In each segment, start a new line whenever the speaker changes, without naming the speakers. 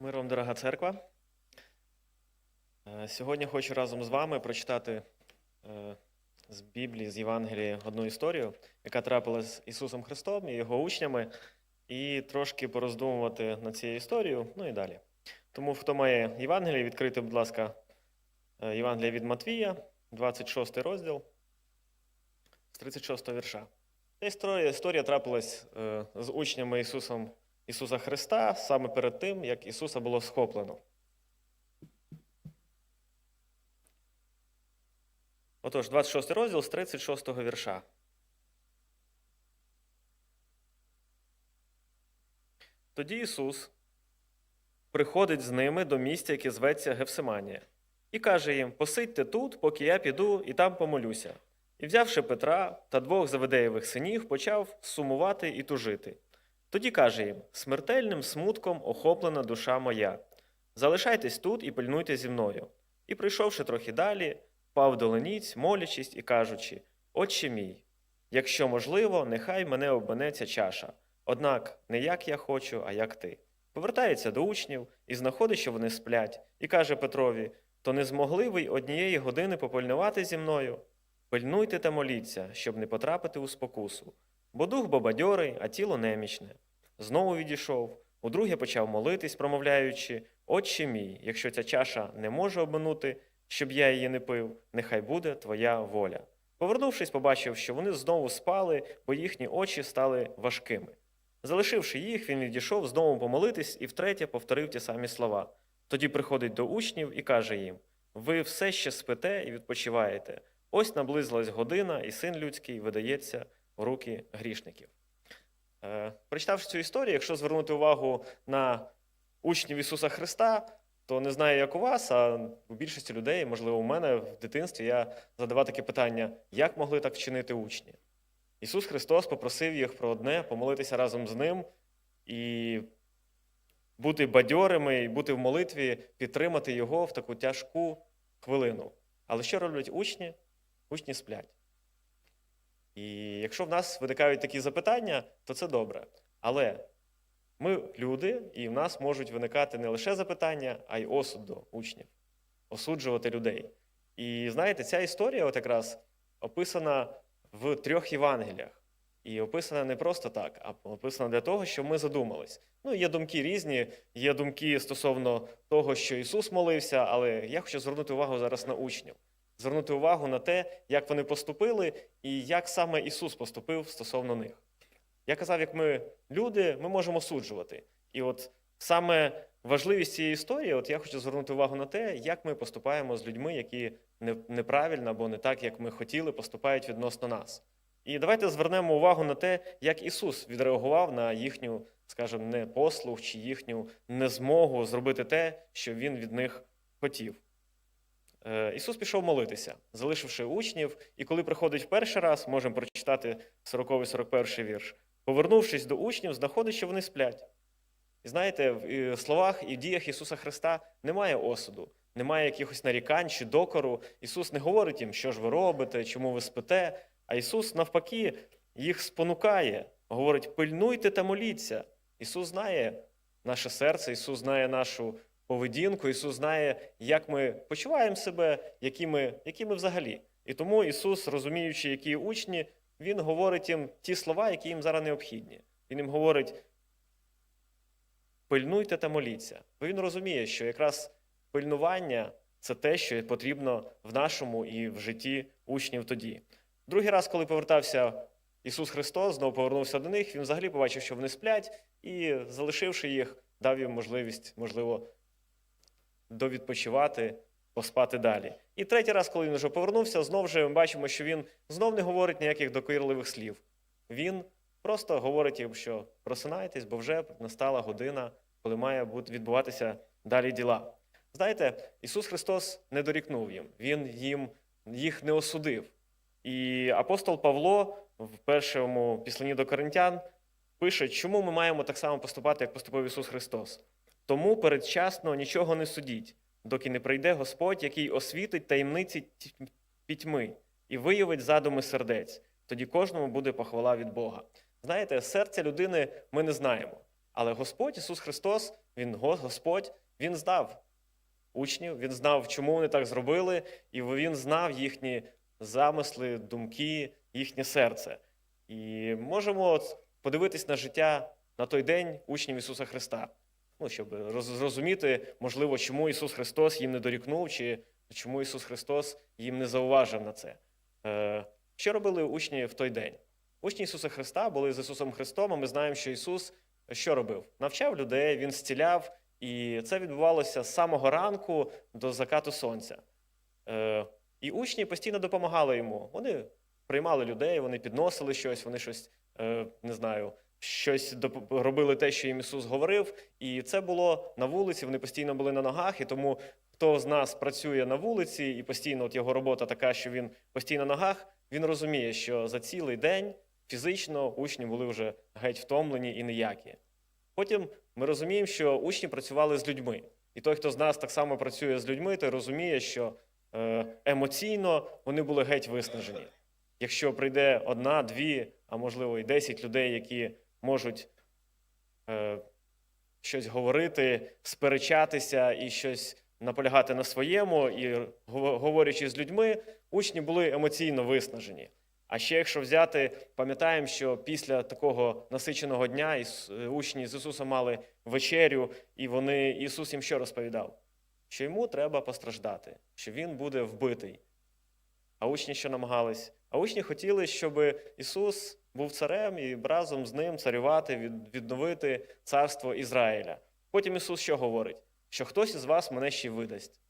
Миром, дорога церква. Е, Сьогодні хочу разом з вами прочитати е, з Біблії, з Євангелії одну історію, яка трапилась з Ісусом Христом і його учнями, і трошки пороздумувати над цією історією, ну і далі. Тому, хто має Євангеліє, відкрити, будь ласка, е, Євангеліє від Матвія, 26 розділ, з 36 вірша. Ця історія, історія трапилась з учнями Ісусом Ісуса Христа саме перед тим, як Ісуса було схоплено. Отож, 26 розділ з 36 вірша. Тоді Ісус приходить з ними до місця, яке зветься Гефсиманія, і каже їм: Посидьте тут, поки я піду і там помолюся. І, взявши Петра та двох Заведеєвих синів, почав сумувати і тужити. Тоді каже їм: смертельним смутком охоплена душа моя. Залишайтесь тут і пильнуйте зі мною. І, прийшовши трохи далі, впав до леніць, молячись і кажучи: Отче мій, якщо можливо, нехай мене обманеться чаша. Однак не як я хочу, а як ти. Повертається до учнів і знаходить, що вони сплять, і каже Петрові: То не змогли ви й однієї години попильнувати зі мною? Пильнуйте та моліться, щоб не потрапити у спокусу. Бо дух бобадьорий, а тіло немічне. Знову відійшов, удруге почав молитись, промовляючи: Отче мій, якщо ця чаша не може обминути, щоб я її не пив, нехай буде твоя воля. Повернувшись, побачив, що вони знову спали, бо їхні очі стали важкими. Залишивши їх, він відійшов знову помолитись і втретє повторив ті самі слова. Тоді приходить до учнів і каже їм: Ви все ще спите і відпочиваєте. Ось наблизилась година, і син людський видається руки грішників. Е, Прочитавши цю історію, якщо звернути увагу на учнів Ісуса Христа, то не знаю, як у вас, а у більшості людей, можливо, у мене в дитинстві я задавав таке питання: як могли так вчинити учні? Ісус Христос попросив їх про одне помолитися разом з ним і бути бадьорими, і бути в молитві, підтримати Його в таку тяжку хвилину. Але що роблять учні? Учні сплять. І якщо в нас виникають такі запитання, то це добре. Але ми люди, і в нас можуть виникати не лише запитання, а й осуд до учнів, осуджувати людей. І знаєте, ця історія, от якраз описана в трьох Євангеліях. І описана не просто так, а описана для того, щоб ми задумались. Ну, є думки різні, є думки стосовно того, що Ісус молився, але я хочу звернути увагу зараз на учнів, звернути увагу на те, як вони поступили і як саме Ісус поступив стосовно них. Я казав, як ми люди, ми можемо суджувати. І от саме важливість цієї історії, от я хочу звернути увагу на те, як ми поступаємо з людьми, які неправильно або не так, як ми хотіли, поступають відносно нас. І давайте звернемо увагу на те, як Ісус відреагував на їхню, скажімо, непослух чи їхню незмогу зробити те, що Він від них хотів. Е, Ісус пішов молитися, залишивши учнів, і коли приходить в перший раз, можемо прочитати 40-41 вірш. Повернувшись до учнів, знаходить, що вони сплять. І знаєте, в словах і в діях Ісуса Христа немає осуду, немає якихось нарікань чи докору. Ісус не говорить їм, що ж ви робите, чому ви спите. А Ісус, навпаки, їх спонукає, говорить: пильнуйте та моліться. Ісус знає наше серце, Ісус знає нашу поведінку, Ісус знає, як ми почуваємо себе, які ми, які ми взагалі. І тому Ісус, розуміючи, які учні, Він говорить їм ті слова, які їм зараз необхідні. Він їм говорить: пильнуйте та моліться. Бо він розуміє, що якраз пильнування це те, що потрібно в нашому і в житті учнів тоді. Другий раз, коли повертався Ісус Христос, знову повернувся до них, він взагалі побачив, що вони сплять, і, залишивши їх, дав їм можливість, можливо, довідпочивати, поспати далі. І третій раз, коли він вже повернувся, знову ж ми бачимо, що він знов не говорить ніяких докірливих слів. Він просто говорить їм, що просинайтесь, бо вже настала година, коли має відбуватися далі діла. Знаєте, Ісус Христос не дорікнув їм, Він їм їх не осудив. І апостол Павло в першому післанні до Коринтян пише, чому ми маємо так само поступати, як поступив Ісус Христос. Тому передчасно нічого не судіть, доки не прийде Господь, який освітить таємниці пітьми і виявить задуми сердець. Тоді кожному буде похвала від Бога. Знаєте, серця людини ми не знаємо, Але Господь Ісус Христос, Він Господь, Він знав учнів, Він знав, чому вони так зробили, і Він знав їхні замисли, думки, їхнє серце. І можемо подивитись на життя на той день учнів Ісуса Христа. Ну, щоб роз- зрозуміти, можливо, чому Ісус Христос їм не дорікнув, чи чому Ісус Христос їм не зауважив на це. Е, Що робили учні в той день? Учні Ісуса Христа були з Ісусом Христом, а ми знаємо, що Ісус що робив? Навчав людей, Він зціляв, і це відбувалося з самого ранку до закату сонця. Е, І учні постійно допомагали йому. Вони приймали людей, вони підносили щось, вони щось, е, не знаю, щось робили те, що їм Ісус говорив. І це було на вулиці, вони постійно були на ногах, і тому хто з нас працює на вулиці, і постійно от його робота така, що він постійно на ногах, він розуміє, що за цілий день фізично учні були вже геть втомлені і ніякі. Потім ми розуміємо, що учні працювали з людьми. І той, хто з нас так само працює з людьми, той розуміє, що е, емоційно вони були геть виснажені. Якщо прийде одна, дві, а можливо і десять людей, які можуть е, щось говорити, сперечатися і щось наполягати на своєму, і говорячи з людьми, учні були емоційно виснажені. А ще якщо взяти, пам'ятаємо, що після такого насиченого дня учні з Ісусом мали вечерю, і вони Ісус їм що розповідав? Що йому треба постраждати, що він буде вбитий. А учні що намагались? А учні хотіли, щоб Ісус був царем і разом з ним царювати, відновити царство Ізраїля. Потім Ісус що говорить? Що хтось із вас мене ще видасть.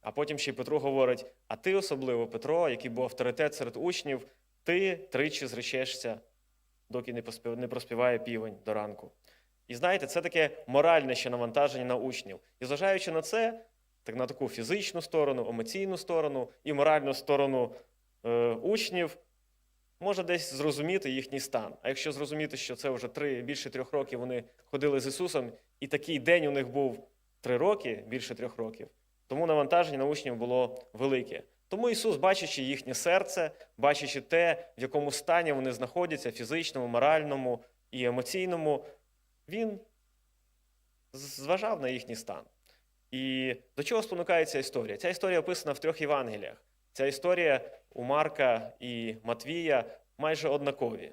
А потім ще й Петру говорить: а ти особливо, Петро, який був авторитет серед учнів, ти тричі зречешся, доки не проспіває півень до ранку. І знаєте, це таке моральне ще навантаження на учнів. І зважаючи на це, так на таку фізичну сторону, емоційну сторону і моральну сторону учнів, можна десь зрозуміти їхній стан. А якщо зрозуміти, що це вже три, більше трьох років вони ходили з Ісусом, і такий день у них був три роки, більше трьох років, тому навантаження на учнів було велике. Тому Ісус, бачачи їхнє серце, бачачи те, в якому стані вони знаходяться, фізичному, моральному і емоційному, Він зважав на їхній стан. І до чого спонукає ця історія? Ця історія описана в трьох Євангеліях. Ця історія у Марка і Матвія майже однакові.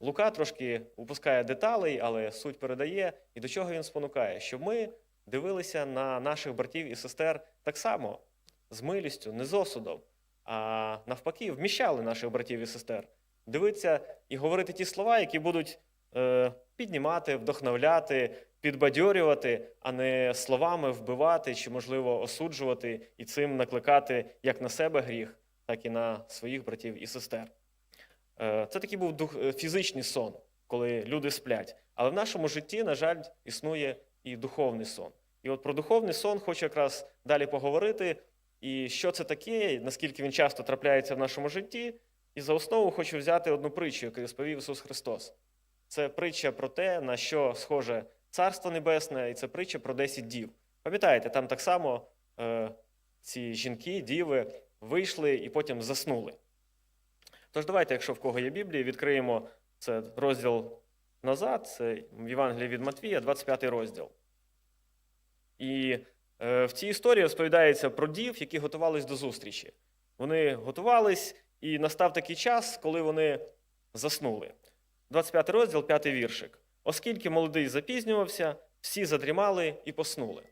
Лука трошки упускає деталей, але суть передає. І до чого він спонукає? Щоб ми дивилися на наших братів і сестер так само, з милістю, не з осудом, а навпаки, вміщали наших братів і сестер. Дивитися і говорити ті слова, які будуть е, піднімати, вдохновляти, підбадьорювати, а не словами вбивати чи, можливо, осуджувати і цим накликати як на себе гріх, так і на своїх братів і сестер. Е, Це такий був дух, е, фізичний сон, коли люди сплять. Але в нашому житті, на жаль, існує і духовний сон. І от про духовний сон хочу якраз далі поговорити, і що це таке, наскільки він часто трапляється в нашому житті. І за основу хочу взяти одну притчу, яку розповів Ісус Христос. Це притча про те, на що схоже Царство Небесне, і це притча про 10 дів. Пам'ятаєте, там так само е, ці жінки, діви вийшли і потім заснули. Тож давайте, якщо в кого є Біблія, відкриємо це розділ назад, це в Євангелії від Матвія, 25 розділ. І е, в цій історії розповідається про дів, які готувались до зустрічі. Вони готувались, і настав такий час, коли вони заснули. 25 розділ, 5 віршик. Оскільки молодий запізнювався, всі задрімали і поснули.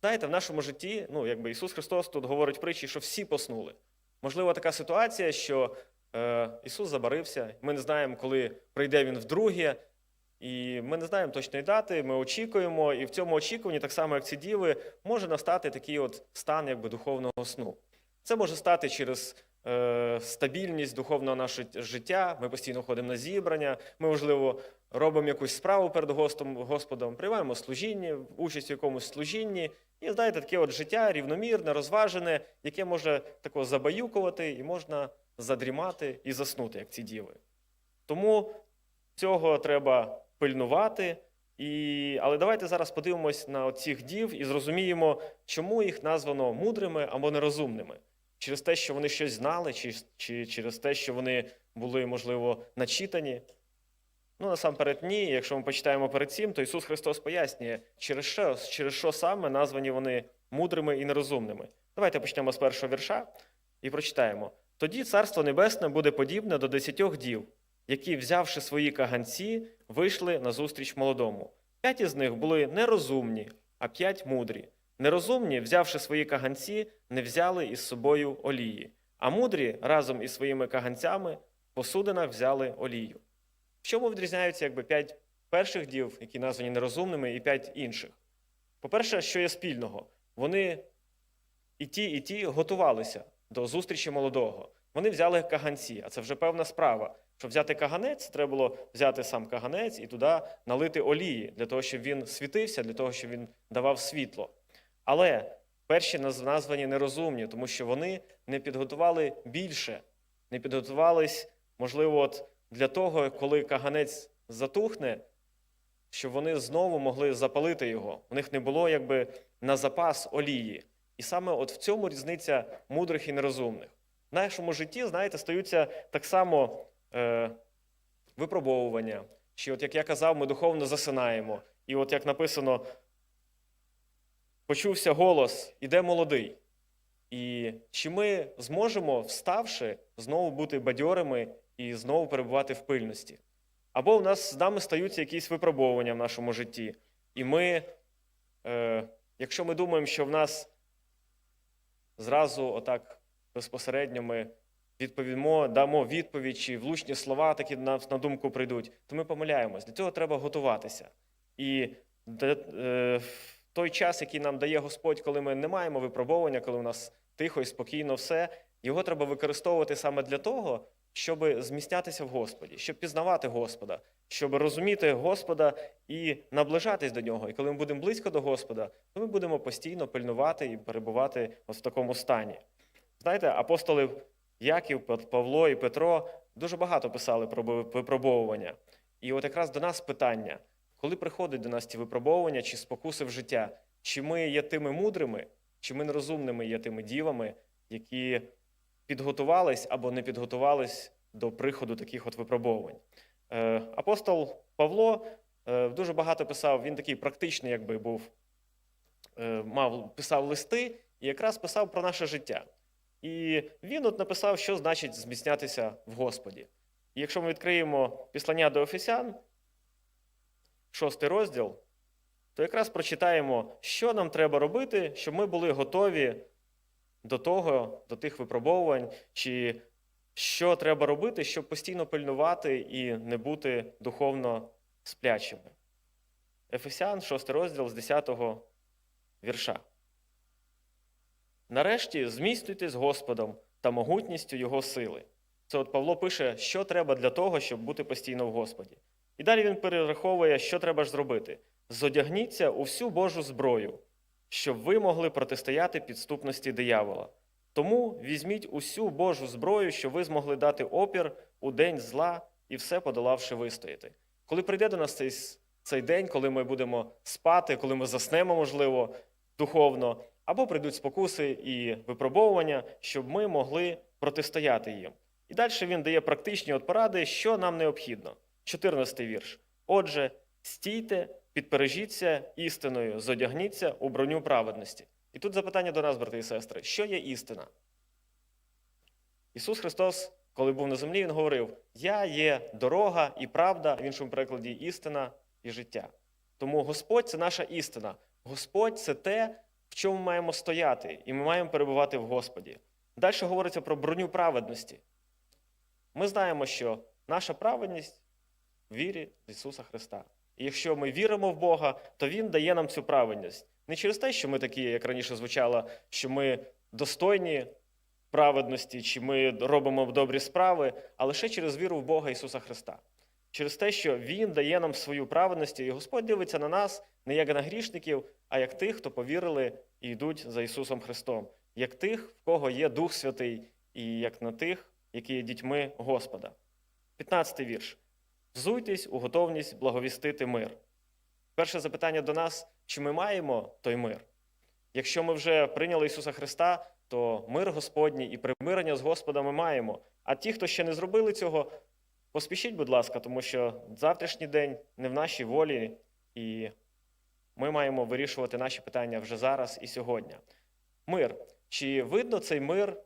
Знаєте, в нашому житті, ну, якби Ісус Христос тут говорить притчі, що всі поснули. Можливо, така ситуація, що е, Ісус забарився, ми не знаємо, коли прийде Він вдруге, і ми не знаємо точної дати, ми очікуємо, і в цьому очікуванні, так само як ці діви, може настати такий от стан якби, духовного сну. Це може стати через стабільність духовного нашого життя. Ми постійно ходимо на зібрання, ми, можливо, робимо якусь справу перед Господом, приймаємо служіння, участь в якомусь служінні. І знаєте, таке от життя рівномірне, розважене, яке може тако забаюкувати і можна задрімати і заснути, як ці діви. Тому цього треба пильнувати. І... Але давайте зараз подивимось на цих дів і зрозуміємо, чому їх названо мудрими або нерозумними. Через те, що вони щось знали, чи, чи через те, що вони були, можливо, начитані. Ну, насамперед, ні. Якщо ми почитаємо перед цим, то Ісус Христос пояснює, через що, через що саме названі вони мудрими і нерозумними. Давайте почнемо з першого вірша і прочитаємо. Тоді Царство Небесне буде подібне до десятьох дів, які, взявши свої каганці, вийшли на зустріч молодому. П'ять із них були нерозумні, а п'ять мудрі. Нерозумні, взявши свої каганці, не взяли із собою олії, а мудрі разом із своїми каганцями в посудинах взяли олію. В чому відрізняються якби п'ять перших дів, які названі нерозумними, і п'ять інших? По-перше, що є спільного? Вони і ті, і ті готувалися до зустрічі молодого. Вони взяли каганці, а це вже певна справа. Щоб взяти каганець, треба було взяти сам каганець і туди налити олії, для того, щоб він світився, для того, щоб він давав світло. Але перші названі нерозумні, тому що вони не підготували більше, не підготувались, можливо, от для того, коли каганець затухне, щоб вони знову могли запалити його. У них не було якби на запас олії. І саме от в цьому різниця мудрих і нерозумних. В нашому житті, знаєте, стаються так само е, випробовування. Чи, от як я казав, ми духовно засинаємо. І от як написано, почувся голос, іде молодий. І чи ми зможемо, вставши, знову бути бадьорими і знову перебувати в пильності? Або у нас з нами стаються якісь випробовування в нашому житті. І ми, е, якщо ми думаємо, що в нас зразу отак безпосередньо ми відповімо, дамо відповідь чи влучні слова такі на, на думку прийдуть, то ми помиляємось. Для цього треба готуватися. І е, в той час, який нам дає Господь, коли ми не маємо випробовування, коли у нас тихо і спокійно все, його треба використовувати саме для того, щоб змістятися в Господі, щоб пізнавати Господа, щоб розуміти Господа і наближатись до нього. І коли ми будемо близько до Господа, то ми будемо постійно пильнувати і перебувати от в такому стані. Знаєте, апостоли Яків, Павло і Петро дуже багато писали про випробовування. І от якраз до нас питання, коли приходять до нас ці випробовування чи спокуси в життя, чи ми є тими мудрими, чи ми нерозумними є тими дівами, які підготувались або не підготувались до приходу таких от випробовувань. Е, Апостол Павло е, дуже багато писав, він такий практичний, якби був, е, мав, писав листи і якраз писав про наше життя. І він от написав, що значить зміцнятися в Господі. І якщо ми відкриємо післання до Ефесян, шостий розділ, то якраз прочитаємо, що нам треба робити, щоб ми були готові до того, до тих випробовувань, чи що треба робити, щоб постійно пильнувати і не бути духовно сплячими. Ефесян, 6 розділ з 10 вірша. Нарешті змістуйтесь Господом та могутністю Його сили. Це от Павло пише, що треба для того, щоб бути постійно в Господі. І далі він перераховує, що треба ж зробити. Зодягніться у всю Божу зброю, щоб ви могли протистояти підступності диявола. Тому візьміть усю Божу зброю, щоб ви змогли дати опір у день зла і все подолавши вистояти. Коли прийде до нас цей, цей день, коли ми будемо спати, коли ми заснемо, можливо, духовно, або прийдуть спокуси і випробовування, щоб ми могли протистояти їм. І далі він дає практичні от поради, що нам необхідно. 14 вірш. Отже, стійте, підпережіться істиною, зодягніться у броню праведності. І тут запитання до нас, брати і сестри, що є істина? Ісус Христос, коли був на землі, Він говорив: Я є дорога і правда, в іншому перекладі істина і життя. Тому Господь це наша істина. Господь це те, в чому ми маємо стояти, і ми маємо перебувати в Господі. Далі говориться про броню праведності. Ми знаємо, що наша праведність вірі в Ісуса Христа. І якщо ми віримо в Бога, то Він дає нам цю праведність. Не через те, що ми такі, як раніше звучало, що ми достойні праведності, чи ми робимо добрі справи, а лише через віру в Бога Ісуса Христа. Через те, що Він дає нам свою праведність, і Господь дивиться на нас не як на грішників, а як тих, хто повірили і йдуть за Ісусом Христом, як тих, в кого є Дух Святий, і як на тих, які є дітьми Господа. 15 вірш. Взуйтесь у готовність благовістити мир. Перше запитання до нас: чи ми маємо той мир? Якщо ми вже прийняли Ісуса Христа, то мир Господній і примирення з Господом ми маємо. А ті, хто ще не зробили цього, Поспішіть, будь ласка, тому що завтрашній день не в нашій волі, і ми маємо вирішувати наші питання вже зараз і сьогодні. Мир. Чи видно цей мир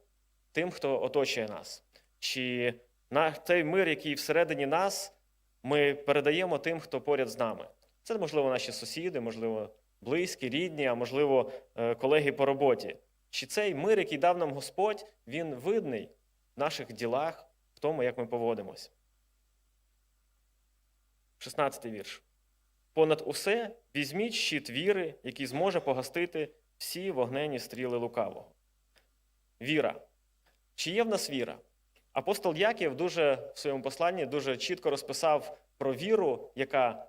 тим, хто оточує нас? Чи на цей мир, який всередині нас, ми передаємо тим, хто поряд з нами? Це, можливо, наші сусіди, можливо, близькі, рідні, а можливо, е, колеги по роботі. Чи цей мир, який дав нам Господь, він видний в наших ділах, в тому, як ми поводимось? 16 вірш. Понад усе візьміть щит віри, який зможе погастити всі вогнені стріли лукавого. Віра. Чи є в нас віра? Апостол Яків дуже в своєму посланні дуже чітко розписав про віру, яка,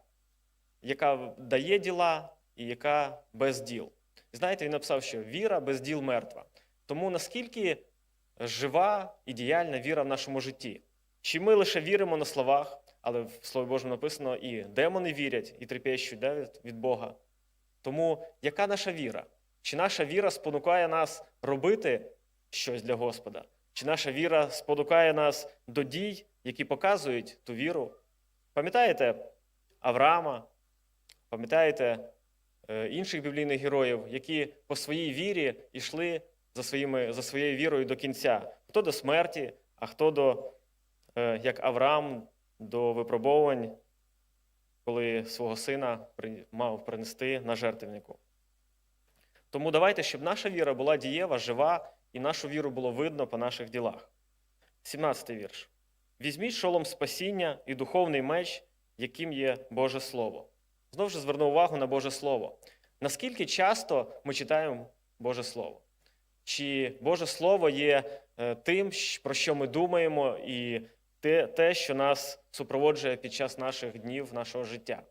яка дає діла і яка без діл. Знаєте, він написав, що віра без діл мертва. Тому наскільки жива і діяльна віра в нашому житті? Чи ми лише віримо на словах, але в Слові Божому написано і демони вірять, і трепещуть да, від, від Бога. Тому яка наша віра? Чи наша віра спонукає нас робити щось для Господа? Чи наша віра спонукає нас до дій, які показують ту віру? Пам'ятаєте Авраама, пам'ятаєте е, інших біблійних героїв, які по своїй вірі йшли за, своїми, за своєю вірою до кінця? Хто до смерті, а хто до, е, як Авраам, до випробовувань, коли свого сина мав принести на жертвеннику. Тому давайте, щоб наша віра була дієва, жива, і нашу віру було видно по наших ділах. 17 вірш. Візьміть шолом спасіння і духовний меч, яким є Боже Слово. Знову ж зверну увагу на Боже Слово. Наскільки часто ми читаємо Боже Слово? Чи Боже Слово є е, тим, про що ми думаємо, і те, те, що нас супроводжує під час наших днів, нашого життя?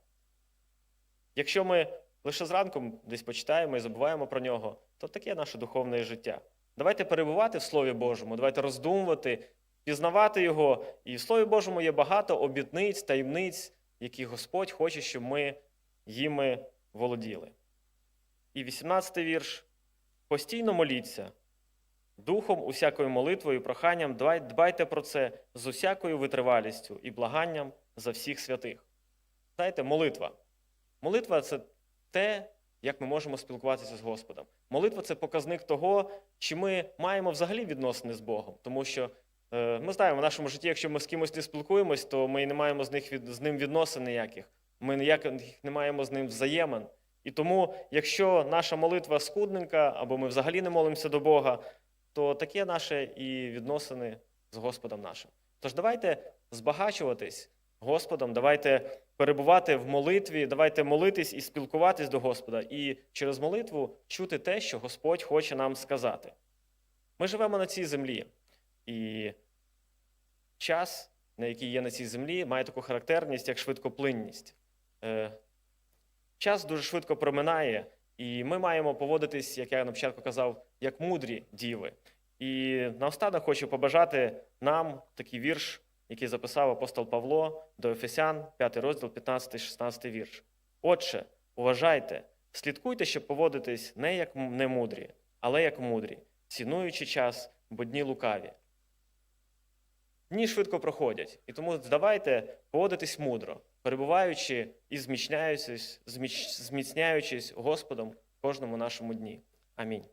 Якщо ми лише зранку десь почитаємо і забуваємо про нього, то таке наше духовне життя. Давайте перебувати в Слові Божому, давайте роздумувати, пізнавати його. І в Слові Божому є багато обітниць, таємниць, які Господь хоче, щоб ми їми володіли. І 18 вірш. Постійно моліться, духом, усякою молитвою, проханням, дбай- дбайте про це з усякою витривалістю і благанням за всіх святих. Знаєте, молитва. Молитва це те, як ми можемо спілкуватися з Господом. Молитва це показник того, чи ми маємо взагалі відносини з Богом. Тому що е, ми знаємо, в нашому житті, якщо ми з кимось не спілкуємось, то ми не маємо з, них від, з ним відносин ніяких. Ми ніяких не маємо з ним взаємин. І тому, якщо наша молитва скудненька, або ми взагалі не молимося до Бога, то таке наше і відносини з Господом нашим. Тож давайте збагачуватись Господом, давайте перебувати в молитві, давайте молитись і спілкуватись до Господа, і через молитву чути те, що Господь хоче нам сказати. Ми живемо на цій землі, і час, на який є на цій землі, має таку характерність, як швидкоплинність. Е, Час дуже швидко проминає, і ми маємо поводитись, як я на початку казав, як мудрі діви. І наостанок хочу побажати нам такий вірш, який записав апостол Павло до Ефесян, 5 розділ, 15-16 вірш. Отже, уважайте, слідкуйте, щоб поводитись не як немудрі, але як мудрі, цінуючи час, бо дні лукаві. Дні швидко проходять, і тому давайте поводитись мудро, перебуваючи і зміцняючись, зміцняючись Господом в кожному нашому дні. Амінь.